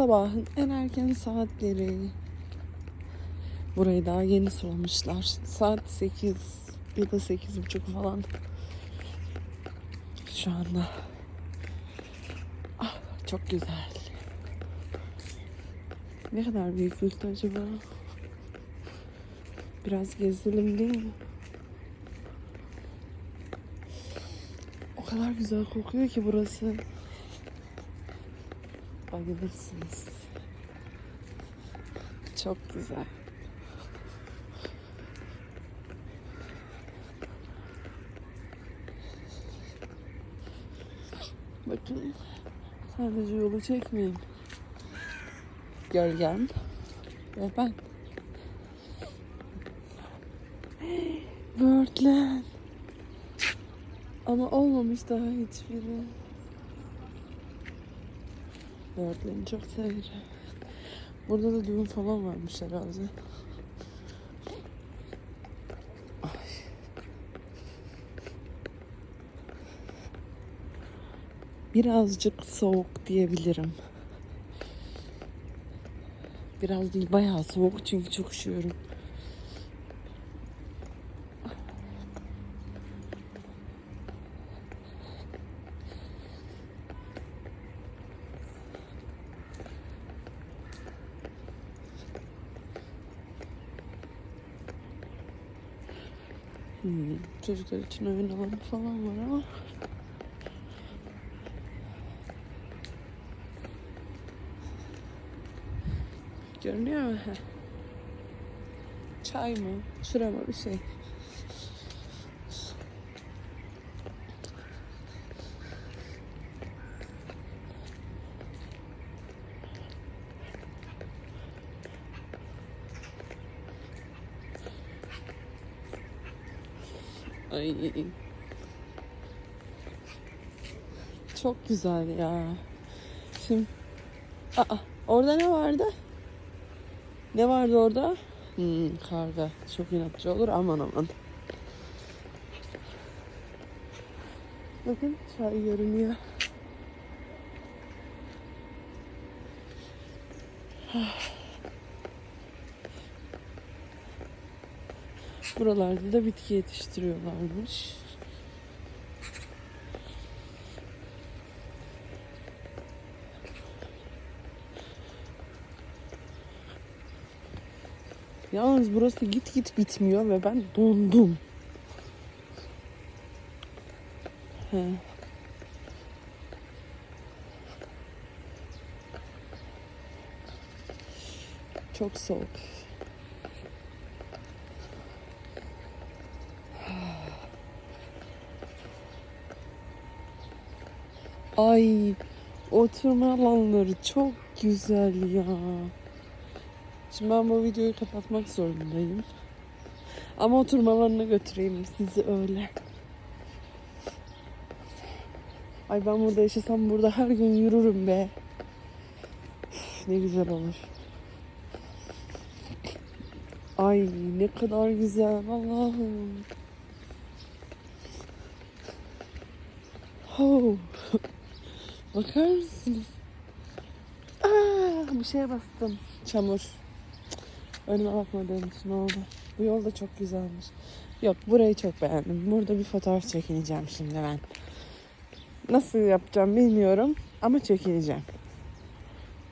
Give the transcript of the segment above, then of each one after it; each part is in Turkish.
Sabahın en erken saatleri. Burayı daha yeni sormuşlar. Saat 8 ya da 8.30 falan. Şu anda. Ah, çok güzel. Ne kadar büyüklükte acaba? Biraz gezelim değil mi? O kadar güzel kokuyor ki burası. Bayılırsınız. Çok güzel. Bakın sadece yolu çekmeyin. Gölgem ve ben. Birdland. Ama olmamış daha hiçbiri. Birdland'i çok severim. Burada da düğün falan varmış herhalde. Ay. Birazcık soğuk diyebilirim. Biraz değil bayağı soğuk çünkü çok üşüyorum. Hmm, çocuklar için oyun alanı falan var ama görünüyor mu? Çay mı? Şura mı bir şey? Ay. Çok güzel ya. Şimdi Aa, orada ne vardı? Ne vardı orada? Hmm, karga. Çok inatçı olur. Aman aman. Bakın çay görünüyor. Buralarda da bitki yetiştiriyorlarmış. Yalnız burası git git bitmiyor ve ben dondum. He. Çok soğuk. Ay oturma alanları çok güzel ya. Şimdi ben bu videoyu kapatmak zorundayım. Ama oturmalarına götüreyim sizi öyle. Ay ben burada yaşasam burada her gün yürürüm be. Ne güzel olur. Ay ne kadar güzel Allah'ım. Oh. Bakar mısınız? Aa, bir şeye bastım. Çamur. Önüme bakmadığım için oldu. Bu yol da çok güzelmiş. Yok burayı çok beğendim. Burada bir fotoğraf çekineceğim şimdi ben. Nasıl yapacağım bilmiyorum ama çekineceğim.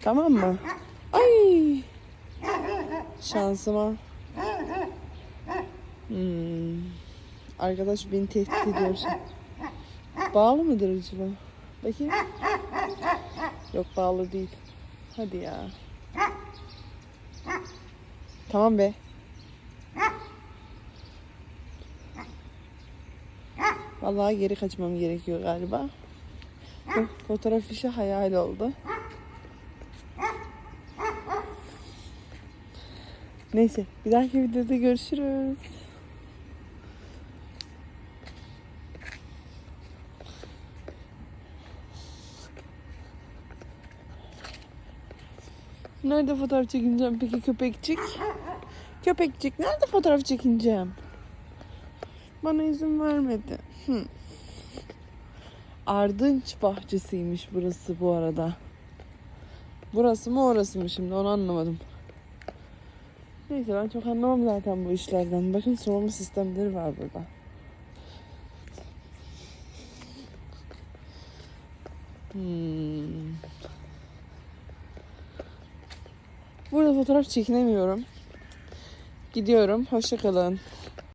Tamam mı? Ay! Şansıma. Hmm. Arkadaş beni tehdit ediyor. Bağlı mıdır acaba? Bakayım. Yok bağlı değil. Hadi ya. Tamam be. Vallahi geri kaçmam gerekiyor galiba. Bu fotoğraf işi hayal oldu. Neyse bir dahaki videoda görüşürüz. Nerede fotoğraf çekineceğim peki köpekçik? Köpekçik nerede fotoğraf çekineceğim? Bana izin vermedi. Hı. Ardınç bahçesiymiş burası bu arada. Burası mı orası mı şimdi onu anlamadım. Neyse ben çok anlamam zaten bu işlerden. Bakın sorma sistemleri var burada. Hmm. Burada fotoğraf çekinemiyorum. Gidiyorum. Hoşça kalın.